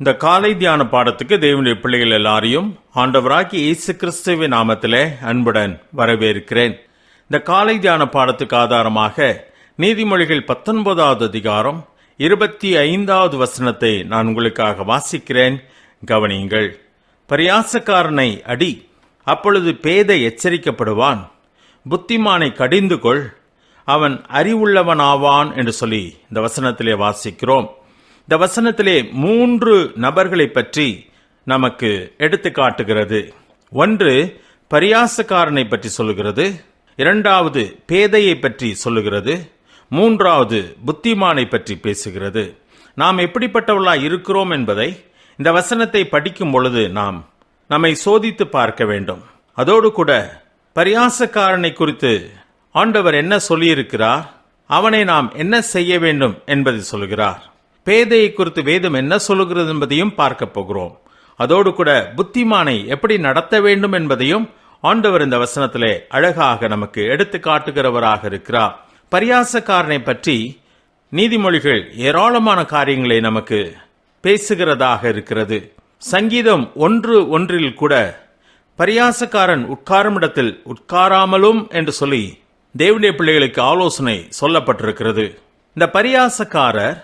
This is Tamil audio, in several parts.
இந்த காலை தியான பாடத்துக்கு தேவனுடைய பிள்ளைகள் எல்லாரையும் ஆண்டவராகி இயேசு கிறிஸ்துவின் நாமத்திலே அன்புடன் வரவேற்கிறேன். இந்த காலை தியான பாடத்துக்கு ஆதாரமாக நீதிமொழிகள் பத்தொன்பதாவது அதிகாரம் இருபத்தி ஐந்தாவது வசனத்தை நான் உங்களுக்காக வாசிக்கிறேன். கவனியுங்கள். பரியாசக்காரனை அடி அப்பொழுது பேதை எச்சரிக்கப்படுவான். புத்திமானை கடிந்து கொள் அவன் அறிவுள்ளவனாவான் என்று சொல்லி இந்த வசனத்திலே வாசிக்கிறோம். இந்த வசனத்திலே மூன்று நபர்களை பற்றி நமக்கு எடுத்து காட்டுகிறது. ஒன்று பரியாசக்காரனை பற்றி சொல்லுகிறது. இரண்டாவது பேதையை பற்றி சொல்லுகிறது. மூன்றாவது புத்திமானை பற்றி பேசுகிறது. நாம் எப்படிப்பட்டவர்களாக இருக்கிறோம் என்பதை இந்த வசனத்தை படிக்கும் பொழுது நாம் நம்மை சோதித்து பார்க்க வேண்டும். அதோடு கூட பரியாசக்காரனை குறித்து ஆண்டவர் என்ன சொல்லியிருக்கிறார்? அவனை நாம் என்ன செய்ய வேண்டும் என்பதை சொல்கிறார் பேதையை குறித்து வேதம் என்ன சொல்லுகிறது என்பதையும் பார்க்க போகிறோம். அதோடு கூட புத்திமானை எப்படி நடத்த வேண்டும் என்பதையும் ஆண்டவர் இந்த வசனத்திலே அழகாக நமக்கு எடுத்து காட்டுகிறவராக இருக்கிறார். பரியாசக்காரனை பற்றி நீதிமொழிகள் ஏராளமான காரியங்களை நமக்கு பேசுகிறதாக இருக்கிறது. சங்கீதம் ஒன்று ஒன்றில் கூட பரியாசக்காரன் உட்காரும் இடத்தில் உட்காராமலும் என்று சொல்லி தேவனுடைய பிள்ளைகளுக்கு ஆலோசனை சொல்லப்பட்டிருக்கிறது. இந்த பரியாசக்காரர்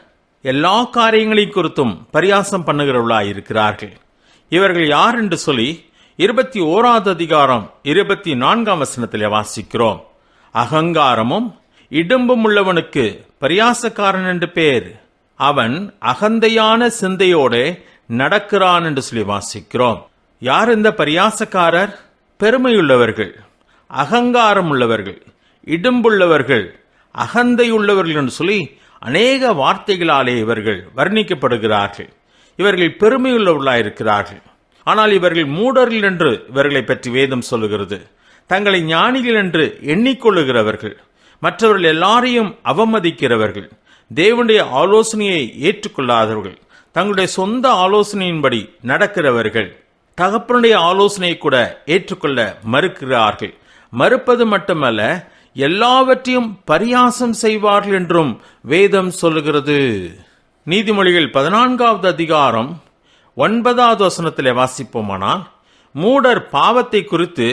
எல்லா காரியங்களையும் குறித்தும் பரியாசம் பண்ணுகிறவர்களாய் இருக்கிறார்கள். இவர்கள் யார் என்று சொல்லி இருபத்தி ஓராவது அதிகாரம் இருபத்தி நான்காம் வசனத்திலே வாசிக்கிறோம். அகங்காரமும் இடும்பும் உள்ளவனுக்கு பரியாசக்காரன் என்று பேர். அவன் அகந்தையான சிந்தையோடு நடக்கிறான் என்று சொல்லி வாசிக்கிறோம். யார் இந்த பரியாசக்காரர்? பெருமையுள்ளவர்கள் அகங்காரம் உள்ளவர்கள் இடும்புள்ளவர்கள் அகந்தையுள்ளவர்கள் என்று சொல்லி அநேக வார்த்தைகளாலே இவர்கள் வர்ணிக்கப்படுகிறார்கள். இவர்கள் பெருமையுள்ளவர்களாக இருக்கிறார்கள். ஆனால் இவர்கள் மூடர்கள் என்று இவர்களை பற்றி வேதம் சொல்லுகிறது. தங்களை ஞானிகள் என்று எண்ணிக்கொள்ளுகிறவர்கள். மற்றவர்கள் எல்லாரையும் அவமதிக்கிறவர்கள். தேவனுடைய ஆலோசனையை ஏற்றுக்கொள்ளாதவர்கள். தங்களுடைய சொந்த ஆலோசனையின்படி நடக்கிறவர்கள். தகப்பனுடைய ஆலோசனையை கூட ஏற்றுக்கொள்ள மறுக்கிறார்கள். மறுப்பது மட்டுமல்ல எல்லாவற்றையும் பரியாசம் செய்வார்கள் என்றும் வேதம் சொல்லுகிறது. நீதிமொழிகள் பதினான்காவது அதிகாரம் ஒன்பதாவது வசனத்திலே வாசிப்போமானால் மூடர் பாவத்தை குறித்து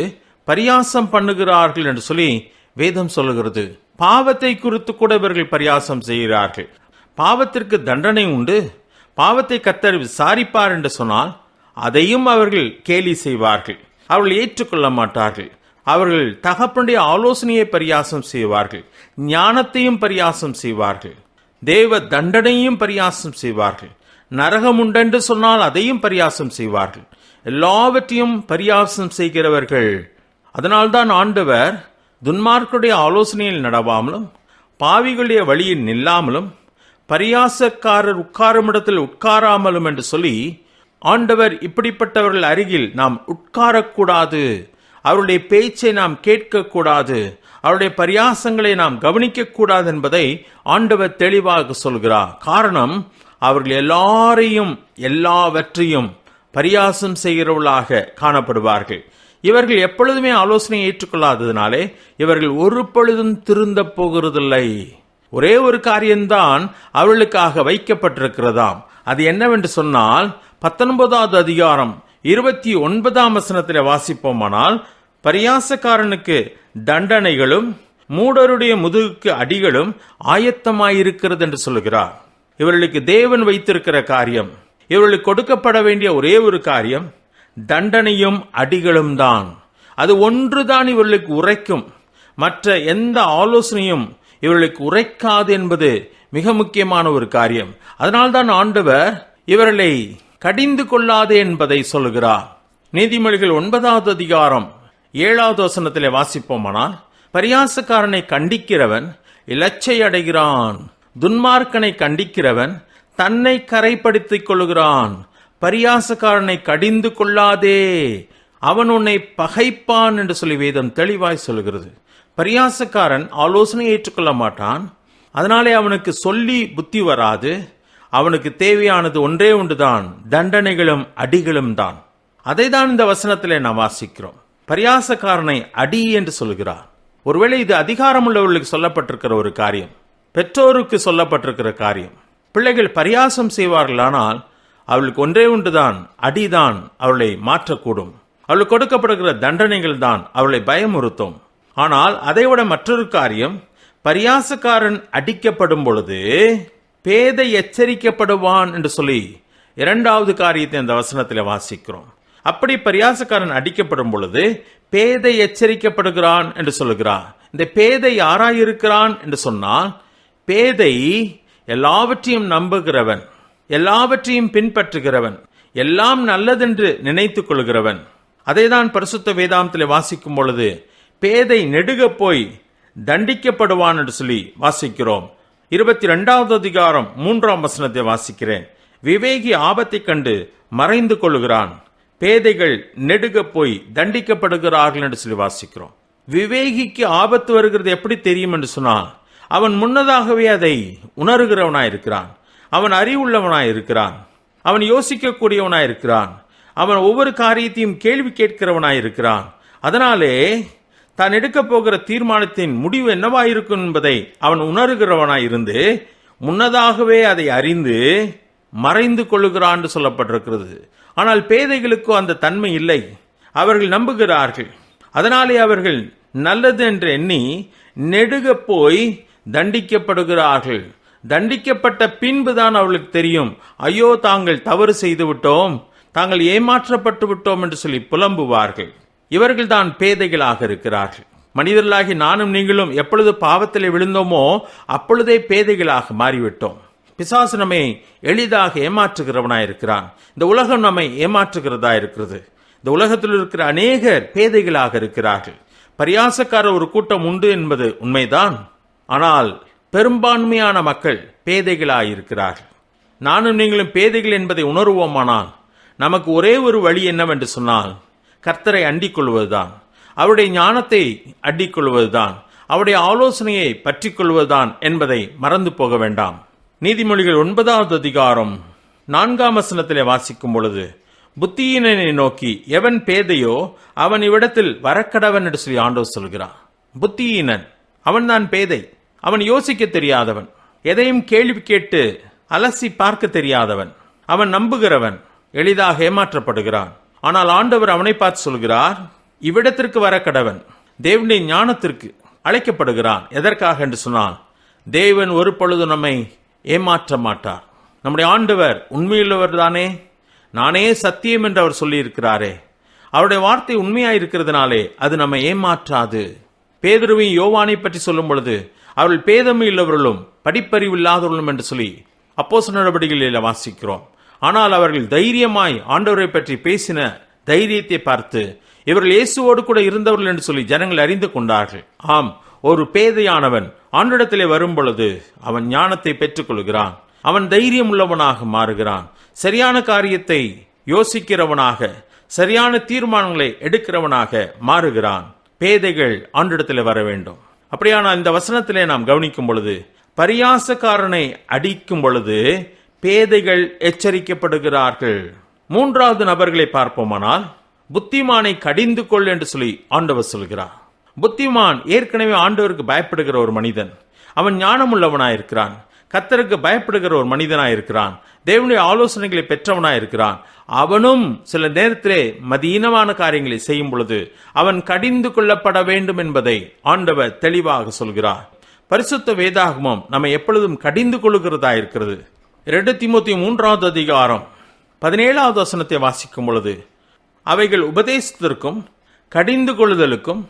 பரியாசம் பண்ணுகிறார்கள் என்று சொல்லி வேதம் சொல்லுகிறது. பாவத்தை குறித்து கூட இவர்கள் பரியாசம் செய்கிறார்கள். பாவத்திற்கு தண்டனை உண்டு. பாவத்தை கத்தர் விசாரிப்பார் என்று சொன்னால் அதையும் அவர்கள் கேலி செய்வார்கள். அவர்கள் ஏற்றுக்கொள்ள மாட்டார்கள். அவர்கள் தகப்பனுடைய ஆலோசனையை பரியாசம் செய்வார்கள் ஞானத்தையும் பரியாசம் செய்வார்கள் தேவ தண்டனையும் பரியாசம் செய்வார்கள் நரகம் உண்டென்று சொன்னால் அதையும் பரியாசம் செய்வார்கள். எல்லாவற்றையும் பரியாசம் செய்கிறவர்கள். அதனால்தான் ஆண்டவர் துன்மார்க்குடைய ஆலோசனையில் நடவாமலும் பாவிகளுடைய வழியில் நில்லாமலும் பரியாசக்காரர் உட்காரும் இடத்தில் உட்காராமலும் என்று சொல்லி ஆண்டவர் இப்படிப்பட்டவர்கள் அருகில் நாம் உட்காரக்கூடாது. அவருடைய பேச்சை நாம் கேட்கக்கூடாது. அவருடைய பரியாசங்களை நாம் கவனிக்கக்கூடாது என்பதை ஆண்டவர் தெளிவாக சொல்கிறார். காரணம் அவர்கள் எல்லாரையும் எல்லாவற்றையும் பரியாசம் செய்கிறவர்களாக காணப்படுவார்கள். இவர்கள் எப்பொழுதுமே ஆலோசனை ஏற்றுக்கொள்ளாததினாலே இவர்கள் ஒரு பொழுதும் திருந்த போகிறதில்லை. ஒரே ஒரு காரியம்தான் அவர்களுக்காக வைக்கப்பட்டிருக்கிறதாம். அது என்னவென்று சொன்னால் பத்தொன்பதாவது அதிகாரம் இருபத்தி ஒன்பதாம் வசனத்தில் வாசிப்போமானால் பரியாசக்காரனுக்கு தண்டனைகளும் மூடருடைய முதுகுக்கு அடிகளும் ஆயத்தமாயிருக்கிறது என்று சொல்லுகிறார். இவர்களுக்கு தேவன் வைத்திருக்கிற காரியம் இவர்களுக்கு கொடுக்கப்பட வேண்டிய ஒரே ஒரு காரியம் தண்டனையும் அடிகளும் தான். அது ஒன்றுதான் இவர்களுக்கு உரைக்கும். மற்ற எந்த ஆலோசனையும் இவர்களுக்கு உரைக்காது என்பது மிக முக்கியமான ஒரு காரியம். அதனால்தான் ஆண்டவர் இவர்களை கடிந்து கொள்ளாதே என்பதை சொல்கிறார் நீதிமொழிகள் ஒன்பதாவது அதிகாரம் ஏழாவது வசனத்திலே வாசிப்போமானால் பரியாசக்காரனை கண்டிக்கிறவன் இலச்சை அடைகிறான். துன்மார்க்கனை கண்டிக்கிறவன் தன்னை கரைப்படுத்திக் கொள்கிறான். பரியாசக்காரனை கடிந்து கொள்ளாதே. அவன் உன்னை பகைப்பான் என்று சொல்லி வேதம் தெளிவாய் சொல்கிறது பரியாசக்காரன் ஆலோசனை ஏற்றுக்கொள்ள மாட்டான். அதனாலே அவனுக்கு சொல்லி புத்தி வராது. அவனுக்கு தேவையானது ஒன்றே ஒன்றுதான். தண்டனைகளும் அடிகளும் தான். அதை தான் இந்த வசனத்திலே நாம் வாசிக்கிறோம். பரியாசக்காரனை அடி என்று சொல்கிறார். ஒருவேளை இது அதிகாரம் உள்ளவர்களுக்கு சொல்லப்பட்டிருக்கிற ஒரு காரியம். பெற்றோருக்கு சொல்லப்பட்டிருக்கிற காரியம். பிள்ளைகள் பரியாசம் செய்வார்களானால் அவளுக்கு ஒன்றே ஒன்றுதான். அடிதான் அவளை மாற்றக்கூடும். அவளுக்கு கொடுக்கப்படுகிற தண்டனைகள் தான் அவளை பயமுறுத்தும். ஆனால் அதைவிட மற்றொரு காரியம் பரியாசக்காரன் அடிக்கப்படும் பொழுது பேதை எச்சரிக்கப்படுவான் என்று சொல்லி இரண்டாவது காரியத்தை அந்த வசனத்தில் வாசிக்கிறோம். அப்படி பரியாசக்காரன் அடிக்கப்படும் பொழுது பேதை எச்சரிக்கப்படுகிறான் என்று சொல்லுகிறார். இந்த பேதை யாராயிருக்கிறான் என்று சொன்னால் பேதை எல்லாவற்றையும் நம்புகிறவன் எல்லாவற்றையும் பின்பற்றுகிறவன் எல்லாம் நல்லதென்று நினைத்துக் கொள்கிறவன். அதைதான் பரிசுத்த வேதாந்தத்தில் வாசிக்கும் பொழுது பேதை நெடுக போய் தண்டிக்கப்படுவான் என்று சொல்லி வாசிக்கிறோம். இருபத்தி ரெண்டாவது அதிகாரம் மூன்றாம் வசனத்தை வாசிக்கிறேன். விவேகி ஆபத்தைக் கண்டு மறைந்து கொள்கிறான் பேதைகள் நெடுக போய் தண்டிக்கப்படுகிறார்கள் என்று சொல்லி வாசிக்கிறோம். விவேகிக்கு ஆபத்து வருகிறது எப்படி தெரியும் என்று சொன்னால் அவன் முன்னதாகவே அதை உணர்கிறவனாயிருக்கிறான். அவன் அறிவுள்ளவனாயிருக்கிறான் அவன் யோசிக்கக்கூடியவனாயிருக்கிறான் அவன் ஒவ்வொரு காரியத்தையும் கேள்வி கேட்கிறவனாயிருக்கிறான் அதனாலே தான் எடுக்கப் போகிற தீர்மானத்தின் முடிவு என்னவாயிருக்கும் என்பதை அவன் உணர்கிறவனாயிருந்து முன்னதாகவே அதை அறிந்து மறைந்து கொள்ளுகிறான் என்று சொல்லப்பட்டிருக்கிறது. ஆனால் பேதைகளுக்கோ அந்த தன்மை இல்லை. அவர்கள் நம்புகிறார்கள். அதனாலே அவர்கள் நல்லது என்று எண்ணி நெடுக போய் தண்டிக்கப்படுகிறார்கள். தண்டிக்கப்பட்ட பின்புதான் அவளுக்கு தெரியும் ஐயோ தாங்கள் தவறு செய்து விட்டோம் தாங்கள் ஏமாற்றப்பட்டு விட்டோம் என்று சொல்லி புலம்புவார்கள். இவர்கள்தான் பேதைகளாக இருக்கிறார்கள். மனிதர்களாகி நானும் நீங்களும் எப்பொழுது பாவத்தில் விழுந்தோமோ அப்பொழுதே பேதைகளாக மாறிவிட்டோம். பிசாசு நம்மை எளிதாக ஏமாற்றுகிறவனாயிருக்கிறான் இந்த உலகம் நம்மை ஏமாற்றுகிறதா இருக்கிறது. இந்த உலகத்தில் இருக்கிற அநேகர் பேதைகளாக இருக்கிறார்கள். பரியாசக்கார ஒரு கூட்டம் உண்டு என்பது உண்மைதான். ஆனால் பெரும்பான்மையான மக்கள் பேதைகளாயிருக்கிறார்கள் நானும் நீங்களும் பேதைகள் என்பதை உணர்வோமானால் நமக்கு ஒரே ஒரு வழி என்னவென்று சொன்னால் கர்த்தரை அண்டிக் கொள்வதுதான் அவருடைய ஞானத்தை அண்டிக் கொள்வதுதான் அவருடைய ஆலோசனையை பற்றிக் கொள்வதுதான் என்பதை மறந்து போக வேண்டாம். நீதிமொழிகள் ஒன்பதாவது அதிகாரம் நான்காம் வசனத்திலே வாசிக்கும் பொழுது புத்தியினனை நோக்கி எவன் பேதையோ அவன் இவ்விடத்தில் வரக்கடவன் என்று சொல்லி ஆண்டவர் சொல்கிறான் புத்தியினன் அவன்தான் பேதை. அவன் யோசிக்க தெரியாதவன். எதையும் கேள்வி கேட்டு அலசி பார்க்க தெரியாதவன். அவன் நம்புகிறவன். எளிதாக ஏமாற்றப்படுகிறான். ஆனால் ஆண்டவர் அவனை பார்த்து சொல்கிறார் இவ்விடத்திற்கு வர கடவன் தேவனுடைய ஞானத்திற்கு அழைக்கப்படுகிறான். எதற்காக என்று சொன்னால் தேவன் ஒரு பொழுது நம்மை ஏமாற்ற மாட்டார். நம்முடைய ஆண்டவர் உண்மையுள்ளவர் தானே. நானே சத்தியம் என்று அவர் சொல்லியிருக்கிறாரே. அவருடைய வார்த்தை உண்மையாக இருக்கிறதுனாலே அது நம்மை ஏமாற்றாது. பேதுருவையும் யோவானை பற்றி சொல்லும் பொழுது அவர்கள் பேதமை உள்ளவர்களும் படிப்பறிவு இல்லாதவர்களும் என்று சொல்லி அப்போஸ் நடவடிக்கைகளில் வாசிக்கிறோம். ஆனால் அவர்கள் தைரியமாய் ஆண்டவரை பற்றி பேசின தைரியத்தை பார்த்து இவர்கள் இயேசுவோடு கூட இருந்தவர்கள் என்று சொல்லி ஜனங்கள் அறிந்து கொண்டார்கள். ஆம் ஒரு பேதையானவன் ஆண்டிடத்திலே வரும் பொழுது அவன் ஞானத்தை பெற்றுக்கொள்கிறான். அவன் தைரியம் உள்ளவனாக மாறுகிறான். சரியான காரியத்தை யோசிக்கிறவனாக சரியான தீர்மானங்களை எடுக்கிறவனாக மாறுகிறான். பேதைகள் ஆண்டிடத்தில் வர வேண்டும். அப்படியானால் இந்த வசனத்திலே நாம் கவனிக்கும் பொழுது பரியாசக்காரனை அடிக்கும் பொழுது பேதைகள் எச்சரிக்கப்படுகிறார்கள். மூன்றாவது நபர்களை பார்ப்போமானால் புத்திமானை கடிந்து கொள் என்று சொல்லி ஆண்டவர் சொல்கிறார். புத்திமான் ஏற்கனவே ஆண்டவருக்கு பயப்படுகிற ஒரு மனிதன். அவன் ஞானமுள்ளவனாயிருக்கிறான் கத்தருக்கு பயப்படுகிற ஒரு மனிதனாயிருக்கிறான் தேவனுடைய ஆலோசனைகளை பெற்றவனாயிருக்கிறான் அவனும் சில நேரத்திலே மதியீனமான காரியங்களை செய்யும் பொழுது அவன் கடிந்து கொள்ளப்பட வேண்டும் என்பதை ஆண்டவர் தெளிவாக சொல்கிறார். பரிசுத்த வேதாகமம் நம்ம எப்பொழுதும் கடிந்து கொள்ளுகிறதா இருக்கிறது. இரண்டு திமுத்தி மூன்றாவது அதிகாரம் பதினேழாவது வசனத்தை வாசிக்கும் பொழுது அவைகள் உபதேசத்திற்கும் கடிந்து கொள்ளுதலுக்கும்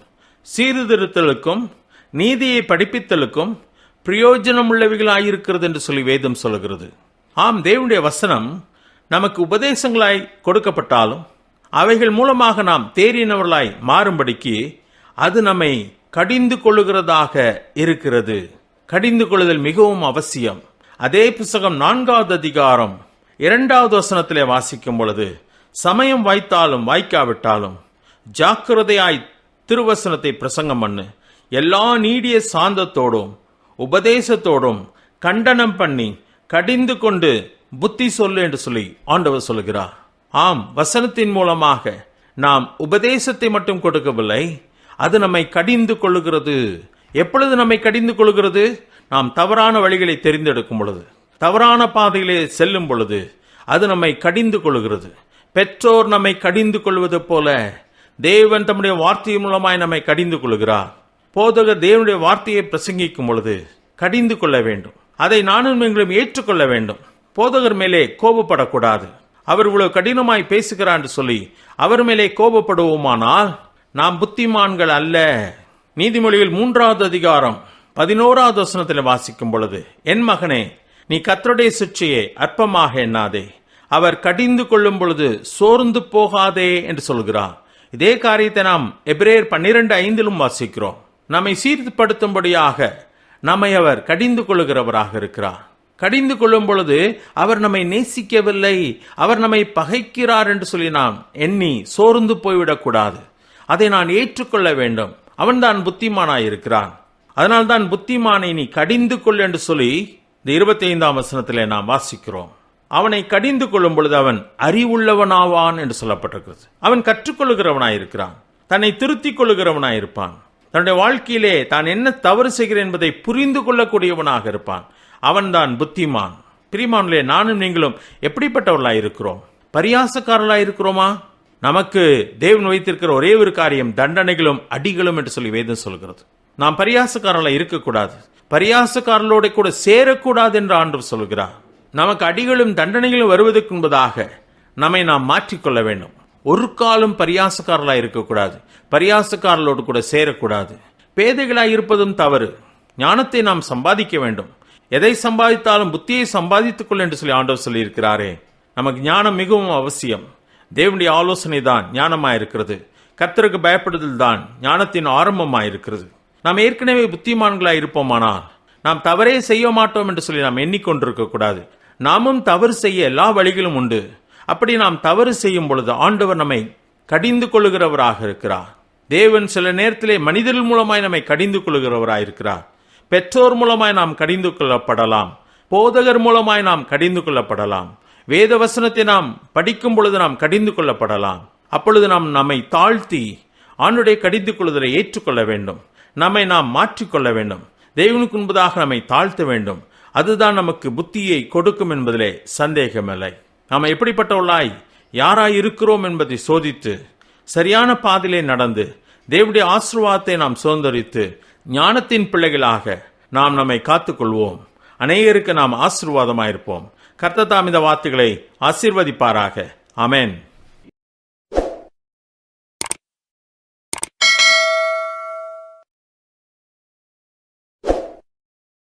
சீர்திருத்தலுக்கும் நீதியை படிப்பித்தலுக்கும் பிரயோஜனமுள்ளவைகளாயிருக்கிறது என்று சொல்லி வேதம் சொல்கிறது ஆம் தேவனுடைய வசனம் நமக்கு உபதேசங்களாய் கொடுக்கப்பட்டாலும் அவைகள் மூலமாக நாம் தேறினவர்களாய் மாறும்படிக்கு அது நம்மை கடிந்து கொள்ளுகிறதாக இருக்கிறது. கடிந்து கொள்ளுதல் மிகவும் அவசியம். அதே புஸ்தகம் நான்காவது அதிகாரம் இரண்டாவது வசனத்திலே வாசிக்கும் பொழுது சமயம் வாய்த்தாலும் வாய்க்காவிட்டாலும் ஜாக்கிரதையாய் திருவசனத்தை பிரசங்கம் பண்ணு. எல்லா நீடிய சாந்தத்தோடும் உபதேசத்தோடும் கண்டனம் பண்ணி கடிந்து கொண்டு புத்தி சொல்லு என்று சொல்லி ஆண்டவர் சொல்கிறார் ஆம் வசனத்தின் மூலமாக நாம் உபதேசத்தை மட்டும் கொடுக்கவில்லை அது நம்மை கடிந்து கொள்ளுகிறது. எப்பொழுது நம்மை கடிந்து கொள்கிறது நாம் தவறான வழிகளை தெரிந்தெடுக்கும் பொழுது தவறான பாதையிலே செல்லும் பொழுது அது நம்மை கடிந்து கொள்கிறது. பெற்றோர் நம்மை கடிந்து கொள்வது போல தேவன் தம்முடைய வார்த்தை மூலமாய் நம்மை கடிந்து கொள்கிறார். போதகர் தேவனுடைய வார்த்தையை பிரசங்கிக்கும் பொழுது கடிந்து கொள்ள வேண்டும். அதை நானும் நீங்களும் ஏற்றுக்கொள்ள வேண்டும். போதகர் மேலே கோபப்படக்கூடாது. அவர் இவ்வளவு கடினமாய் பேசுகிறார் என்று சொல்லி அவர் மேலே கோபப்படுவோமானால் நாம் புத்திமான்கள் அல்ல. நீதிமொழியில் மூன்றாவது அதிகாரம். பதினோராவது வசனத்தில் வாசிக்கும் பொழுது என் மகனே நீ கத்தருடைய சிற்றையை அற்பமாக எண்ணாதே. அவர் கடிந்து கொள்ளும் பொழுது சோர்ந்து போகாதே என்று சொல்கிறார். இதே காரியத்தை நாம் எப்ரேயர் பன்னிரண்டு ஐந்திலும் வாசிக்கிறோம். நம்மை சீர்படுத்தும்படியாக நம்மை அவர் கடிந்து கொள்ளுகிறவராக இருக்கிறார். கடிந்து கொள்ளும் பொழுது அவர் நம்மை நேசிக்கவில்லை. அவர் நம்மை பகைக்கிறார் என்று சொல்லி நாம் எண்ணி சோர்ந்து போய்விடக்கூடாது. அதை நான் ஏற்றுக்கொள்ள வேண்டும். அவன்தான் புத்திமானாயிருக்கிறான். அதனால்தான் புத்திமானை நீ கடிந்து கொள் என்று சொல்லி இந்த இருபத்தி ஐந்தாம் வசனத்திலே நாம் வாசிக்கிறோம். அவனை கடிந்து கொள்ளும் பொழுது அவன் அறிவுள்ளவனாவான் என்று சொல்லப்பட்டிருக்கிறது. அவன் கற்றுக்கொள்ளுகிறவனாய் இருக்கிறான். தன்னை திருத்திக் கொள்ளுகிறவனாயிருப்பான் தன்னுடைய வாழ்க்கையிலே தான் என்ன தவறு செய்கிறேன் என்பதை புரிந்து கொள்ளக்கூடியவனாக இருப்பான். அவன்தான் புத்திமான். பிரிமானிலே நானும் நீங்களும் எப்படிப்பட்டவர்களாய் இருக்கிறோம்? இருக்கிறோமா? நமக்கு தேவன் வைத்திருக்கிற ஒரே ஒரு காரியம் தண்டனைகளும் அடிகளும் என்று சொல்லி வேதம் சொல்கிறது. நாம் பரியாசக்காரர்களாக இருக்கக்கூடாது. பரியாசக்காரர்களோட கூட சேரக்கூடாது என்று ஆண்டு சொல்கிறார். நமக்கு அடிகளும் தண்டனைகளும் வருவதற்கு முன்பதாக நம்மை நாம் மாற்றிக்கொள்ள வேண்டும். ஒரு காலம் பரியாசக்காரர்களாக இருக்கக்கூடாது. பரியாசக்காரர்களோடு கூட சேரக்கூடாது. பேதைகளாக இருப்பதும் தவறு. ஞானத்தை நாம் சம்பாதிக்க வேண்டும். எதை சம்பாதித்தாலும் புத்தியை சம்பாதித்துக் கொள் என்று சொல்லி ஆண்டவர் சொல்லியிருக்கிறாரே. நமக்கு ஞானம் மிகவும் அவசியம். தேவனுடைய ஆலோசனை தான் ஞானமாக இருக்கிறது கத்தருக்கு பயப்படுதல் தான் ஞானத்தின் ஆரம்பமாக இருக்கிறது நாம் ஏற்கனவே புத்திமான்களாக இருப்போமானால் நாம் தவறே செய்ய மாட்டோம் என்று சொல்லி நாம் எண்ணிக்கொண்டிருக்க கூடாது. நாமும் தவறு செய்ய எல்லா வழிகளும் உண்டு. அப்படி நாம் தவறு செய்யும் பொழுது ஆண்டவர் நம்மை கடிந்து கொள்ளுகிறவராக இருக்கிறார். தேவன் சில நேரத்திலே மனிதர்கள் மூலமாய் நம்மை கடிந்து கொள்ளுகிறவராய் இருக்கிறார். பெற்றோர் மூலமாய் நாம் கடிந்து கொள்ளப்படலாம். போதகர் மூலமாய் நாம் கடிந்து கொள்ளப்படலாம். வேத வசனத்தை நாம் படிக்கும் பொழுது நாம் கடிந்து கொள்ளப்படலாம். அப்பொழுது நாம் நம்மை தாழ்த்தி ஆண்டுடைய கடிந்து கொள்ளுதலை ஏற்றுக்கொள்ள வேண்டும். நம்மை நாம் மாற்றிக்கொள்ள வேண்டும். தெய்வனுக்கு முன்பதாக நம்மை தாழ்த்த வேண்டும். அதுதான் நமக்கு புத்தியை கொடுக்கும் என்பதிலே சந்தேகமில்லை. நாம் எப்படிப்பட்டவளாய் யாராய் இருக்கிறோம் என்பதை சோதித்து சரியான பாதையிலே நடந்து தேவனுடைய ஆசிர்வாதத்தை நாம் சுதந்திரித்து ஞானத்தின் பிள்ளைகளாக நாம் நம்மை காத்துக்கொள்வோம். அநேகருக்கு நாம் ஆசீர்வாதமாயிருப்போம். கர்த்தர் தாமித இந்த வார்த்தைகளை ஆசீர்வதிப்பாராக. அமேன்